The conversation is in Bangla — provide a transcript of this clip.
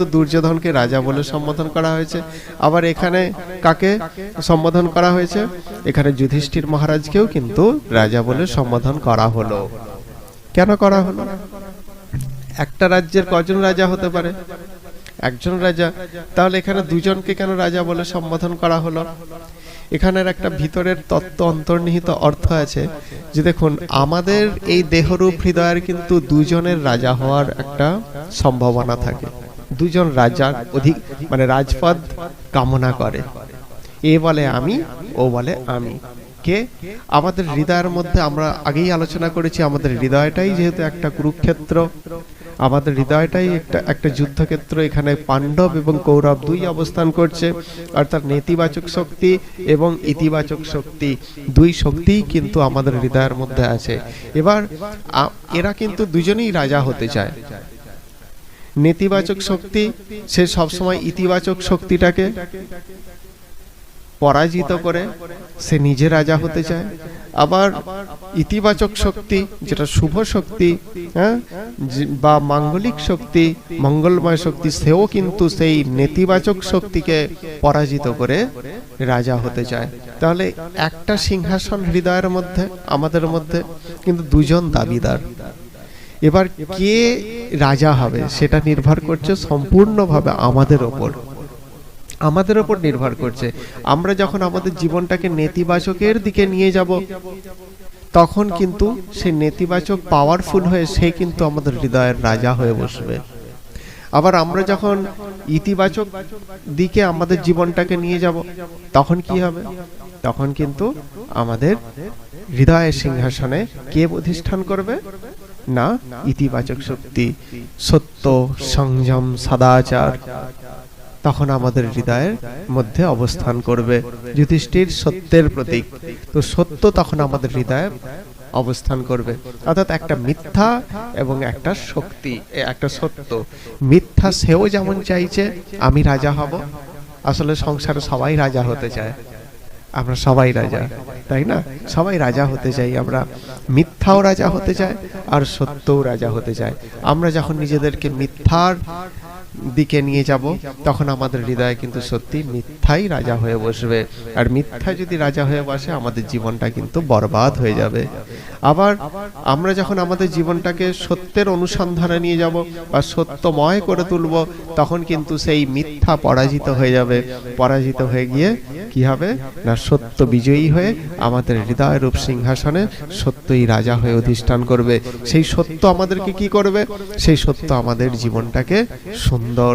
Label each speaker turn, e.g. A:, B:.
A: তো দুর্যোধনকে রাজা বলে সম্বোধন করা হয়েছে। আবার এখানে কাকে সম্বোধন করা হয়েছে? এখানে যুধিষ্ঠির মহারাজকেও কিন্তু রাজা বলে সম্বোধন করা হলো। কেন করা হলো? একটা রাজ্যের কজন রাজা হতে পারে? একজন রাজা। তাহলে এখানে দুজনকে কেন রাজা বলে সম্বোধন করা হলো? এখানের একটা ভিতরের তত্ত্ব অন্তর্নিহিত অর্থ আছে যে দেখুন, আমাদের এই দেহরূপ হৃদয়ের কিন্তু দুজনের রাজা হওয়ার একটা সম্ভাবনা থাকে। দুজন রাজার অধিক মানে রাজপদ কামনা করে। এ বলে আমি, ও বলে আমি। কে? আমাদের হৃদয়ের মধ্যে আমরা আগেই আলোচনা করেছি, আমাদের হৃদয়টাই যেহেতু একটা কুরুক্ষেত্র, আমাদের হৃদয়টাই একটা একটা যুদ্ধক্ষেত্র, এখানে পাণ্ডব এবং কৌরব দুই অবস্থান করছে, অর্থাৎ নেতিবাচক শক্তি এবং ইতিবাচক শক্তি। দুই শক্তিই কিন্তু আমাদের হৃদয়ের মধ্যে আছে। এবার এরা কিন্তু দুজনেই রাজা হতে চায়। নেতিবাচক শক্তি, সে সবসময় ইতিবাচক শক্তিটাকে পরাজিত করে, সে নিজে রাজা হতে চায়। আবার ইতিবাচক শক্তি, যেটা শুভ শক্তি হ্যাঁ বা মাঙ্গলিক শক্তি, মঙ্গলময় শক্তি, সেও কিন্তু সেই নেতিবাচক শক্তিকে পরাজিত করে রাজা হতে চায়। তাহলে একটা সিংহাসন হৃদয়ের মধ্যে, আমাদের মধ্যে কিন্তু দুজন দাবিদার। এবার কে রাজা হবে সেটা নির্ভর করছে সম্পূর্ণভাবে আমাদের ওপর। আমাদের ওপর নির্ভর করছে। আমরা যখন আমাদের জীবনটাকে নেতিবাচকের দিকে নিয়ে যাব, তখন কিন্তু সে নেতিবাচক পাওয়ারফুল হয়ে সে কিন্তু আমাদের হৃদয়ের রাজা হয়ে বসবে। আবার আমরা যখন ইতিবাচক দিকে আমাদের জীবনটাকে নিয়ে যাব, তখন কি হবে? তখন কিন্তু আমাদের হৃদয়ের সিংহাসনে কে অধিষ্ঠান করবে? না? ইতিবাচক শক্তি, সত্য, সংযম, সদাচার, তখন আমাদের হৃদয়ের মধ্যে অবস্থান করবে, যুধিষ্ঠির সত্যের প্রতীক। তো সত্য তখন আমাদের হৃদয়ে অবস্থান করবে। অর্থাৎ একটা মিথ্যা এবং একটা শক্তি একটা সত্য। মিথ্যা সেও যেমন চাইছে, আমি রাজা হব। আসলে সংসারে সবাই রাজা হতে চায়। আমরা সবাই রাজা তাই না? সবাই রাজা হতে চাই আমরা মিথ্যাও রাজা হতে চায় আর সত্যও রাজা হতে চায় আমরা যখন নিজেদেরকে মিথ্যার দিকে নিয়ে যাব তখন আমাদের হৃদয়ে কিন্তু সত্যি মিথ্যাই রাজা হয়ে বসবে। আর মিথ্যা যদি রাজা হয়ে বসে আমাদের জীবনটা কিন্তু বরবাদ হয়ে যাবে। আবার আমরা যখন আমাদের জীবনটাকে সত্যের অনুসন্ধানে নিয়ে যাব বা সত্যময় করে তুলব তখন কিন্তু সেই মিথ্যা পরাজিত হয়ে যাবে। পরাজিত হয়ে গিয়ে কি হবে? না, সত্য বিজয়ী হয়ে আমাদের হৃদয় রূপ সিংহাসনে সত্যই রাজা হয়ে অধিষ্ঠান করবে। সেই সত্য আমাদেরকে কি করবে? সেই সত্য আমাদের জীবনটাকে সুন্দর